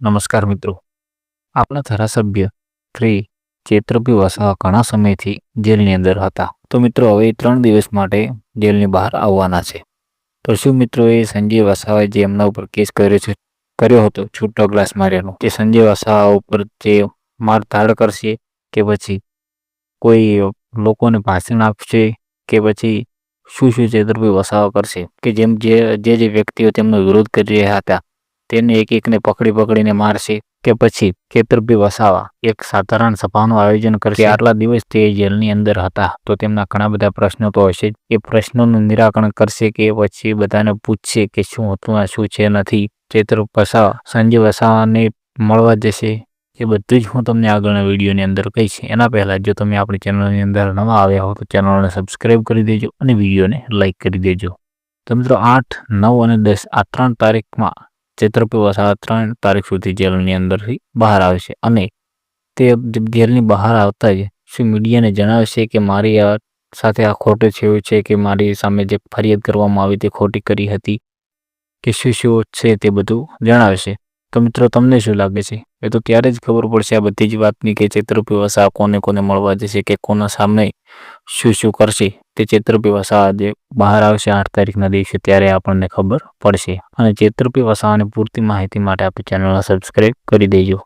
નમસ્કાર મિત્રો. આપણા ધારાસભ્ય શ્રી ચેત્રભી વસાવા ઘણા સમયથી જેલની અંદર હતા. તો મિત્રો, હવે ત્રણ દિવસ માટે જેલની બહાર આવવાના છે. તો શું મિત્રોએ સંજય વસાવાએ જે એમના ઉપર કેસ કર્યો છે, કર્યો હતો, છૂટો ગ્લાસ માર્યાનો, તે સંજય વસાવા ઉપર જે મારધાડ કરશે કે પછી કોઈ લોકોને ભાષણ આપશે કે પછી શું શું ચેતરભાઈ વસાવા કરશે કે જેમ જે જે જે વ્યક્તિઓ તેમનો વિરોધ કરી રહ્યા હતા તેને એક એકને પકડી પકડીને મારશે કે પછી કેતરભી વસાવા એક સાધારણ સભાનું આયોજન કરશે. આટલા દિવસ તે જેલની અંદર હતા, તો તેમના ઘણા બધા પ્રશ્નો તો હશે એ પ્રશ્નોનું નિરાકરણ કરશે કે પછી બધાને પૂછશે કે શું હતું આ, શું છે નથી. ચેતર વસાવા સંજય વસાવાને મળવા જશે. એ બધું જ હું તમને આગળના વિડીયોની અંદર કહીશ. એના પહેલાં જો તમે આપણી ચેનલની અંદર નવા આવ્યા હો તો ચેનલને સબસ્ક્રાઈબ કરી દેજો અને વિડીયોને લાઇક કરી દેજો. તો મિત્રો આઠ, નવ અને દસ આ ત્રણ તારીખમાં ચેત્રપી વસાવા ત્રણ તારીખ સુધી જેલની અંદરથી બહાર આવશે અને તે જેલની બહાર આવતા જ શું મીડિયાને જણાવશે કે મારી આ સાથે આ ખોટું થયું છે કે મારી સામે જે ફરિયાદ કરવામાં આવી તે ખોટી કરી હતી કે શું શું છે તે બધું જણાવશે તો મિત્રો, તમને શું લાગે છે? એ તો ત્યારે જ ખબર પડશે આ બધી જ વાતની કે ચેત્રપી વસાવા કોને કોને મળવા જશે કે કોના સામે શું શું કરશે. તે ચેત્રપી વસાવા જે બહાર આવશે આઠ તારીખના દિવસે, ત્યારે આપણને ખબર પડશે. અને ચેત્રપી વસાવાની પૂરતી માહિતી માટે આપણી ચેનલને સબસ્ક્રાઈબ કરી દેજો.